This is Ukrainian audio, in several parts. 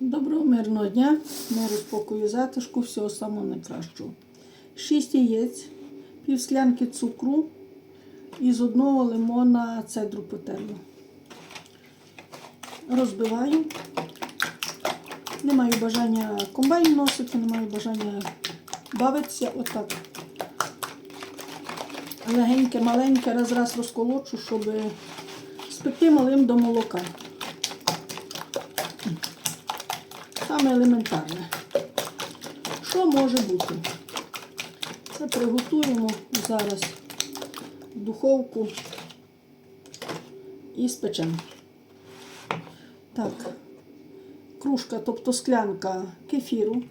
Доброго мирного дня, миру, спокою, затишку, всього самого найкращого. 6 яєць, пів склянки цукру і з одного лимона цедру потерну. Розбиваю. Не маю бажання комбайн носити, не маю бажання бавитися отак. Легеньке, маленьке, раз раз розколочу, щоб спекти малим до молока. Саме елементарне. Що може бути? Це приготуємо зараз в духовку і спечемо. Так, кружка, тобто склянка кефіру.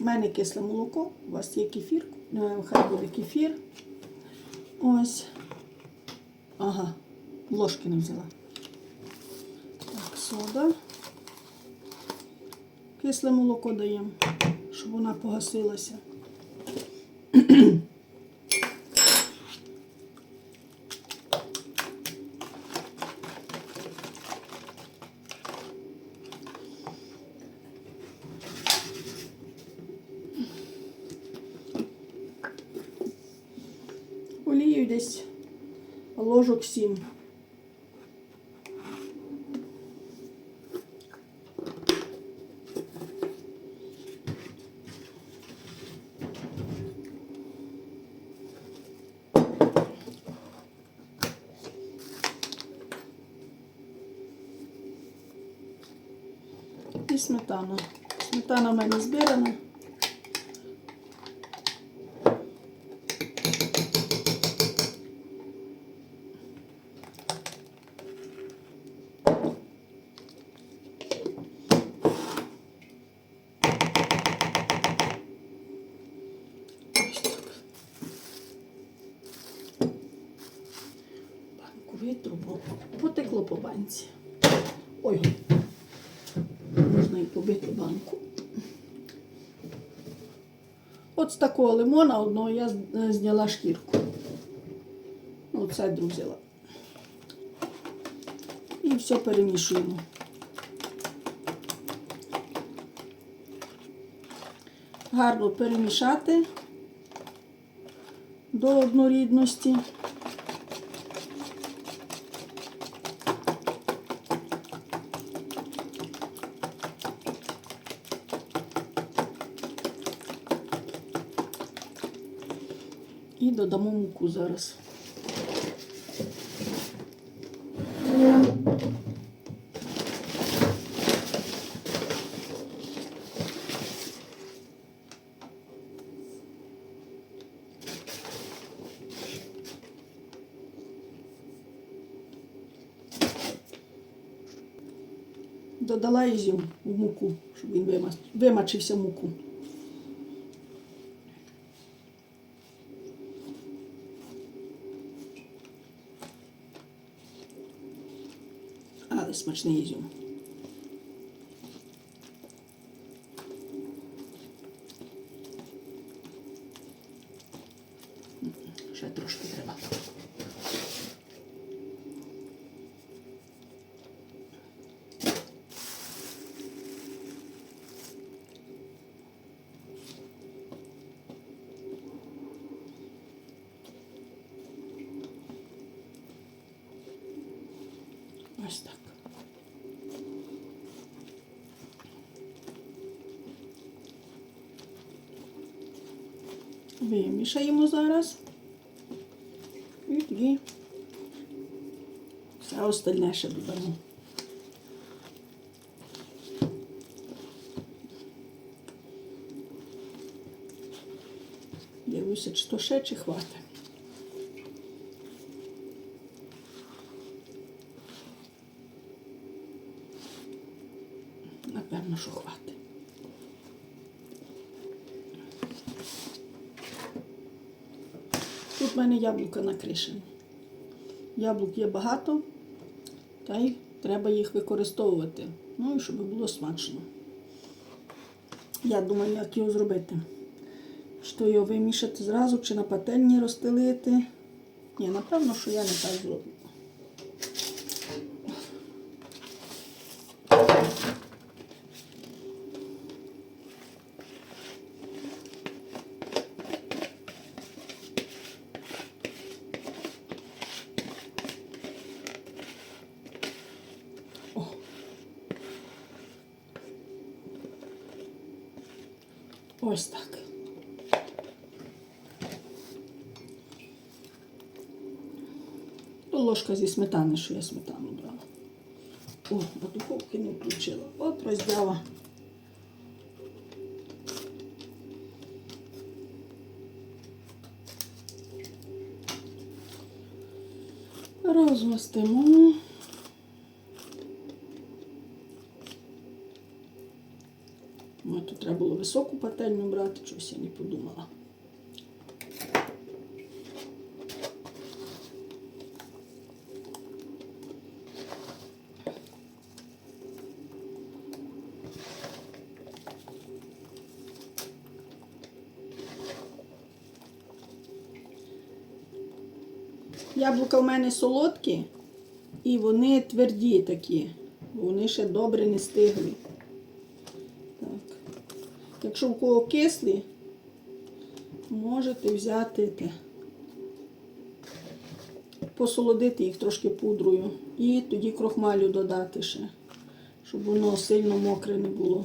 У мене кисле молоко, у вас є кефір, е, хай буде кефір. Ось. Ага, ложки не взяла. Так, сода. Кисле молоко даємо, щоб вона погасилася. Олію десь ложок сім. Сметана. Сметана в мене збирана. Ось так. Банку витру, бо потекло по банці. Ой, можна банку. От з такого лимона одного я е, зняла шкірку. Ну, цедру взяла. І все перемішуємо. Гарно перемішати до однорідності. І додамо муку зараз. Додала ізюм в муку, щоб він вимачився муку. Смачний ізюм. Ще трошки треба. Ось так. Вимішаємо зараз. І тоді все остальне ще додамо. Дивлюся, чи то ще, чи хватить. Напевно, що хватить. Тут в мене яблука на криші. Яблук є багато, та й треба їх використовувати. Ну і щоб було смачно. Я думаю, як його зробити. Що його вимішати зразу чи на пательні розстелити. Ні, напевно, що я не так зроблю. Ось так. Ложка зі сметани, що я сметану брала. О, а духовки не включила. От роздява. Розмастимо. Ой, тут треба було високу пательню брати, щось я не подумала. Яблука в мене солодкі і вони тверді такі. Вони ще добре не стигли. Якщо в кого кислі, можете взяти те, посолодити їх трошки пудрою і тоді крохмалю додати ще, щоб воно сильно мокре не було.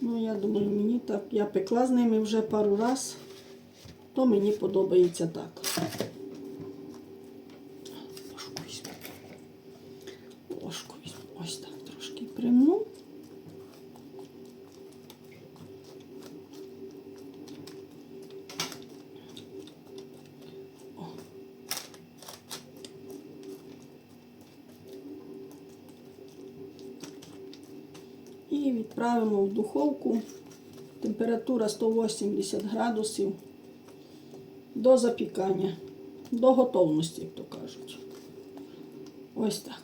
Ну, я думаю, мені так, я пекла з ними вже пару раз, то мені подобається так. І відправимо в духовку. Температура 180 градусів до запікання, до готовності, як то кажуть. Ось так.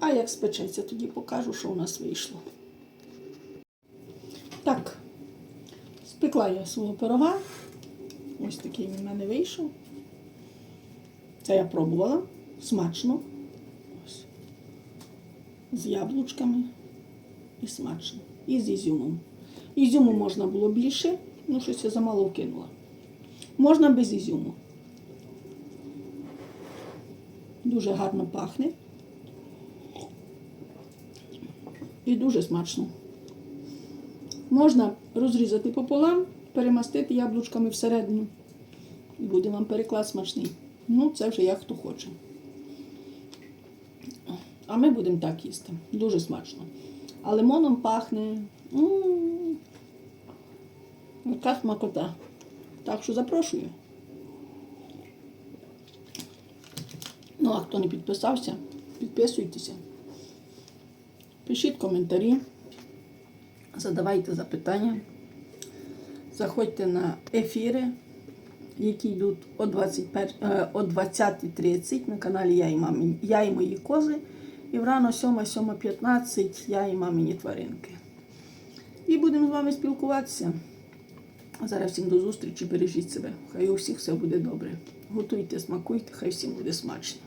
А як спечеться, тоді покажу, що у нас вийшло. Так, спекла я свого пирога. Ось такий він в мене вийшов. Це я пробувала. Смачно. З яблучками. І смачно. І з ізюмом. Ізюму можна було більше, ну щось я замало вкинула. Можна без ізюму. Дуже гарно пахне. І дуже смачно. Можна розрізати пополам, перемастити яблучками всередину. І буде вам переклад смачний. Ну, це вже як хто хоче. А ми будемо так їсти. Дуже смачно. А лимоном пахне. М, Яка смакота. Так що запрошую. Ну, а хто не підписався, підписуйтеся. Пишіть коментарі, задавайте запитання, заходьте на ефіри, які йдуть о 21 е, 20.30 на каналі Я і, мамі, Я і мої кози. І врано 7-7.15 я і мамині тваринки. І будемо з вами спілкуватися. Зараз всім до зустрічі, бережіть себе. Хай у всіх все буде добре. Готуйте, смакуйте, хай всім буде смачно.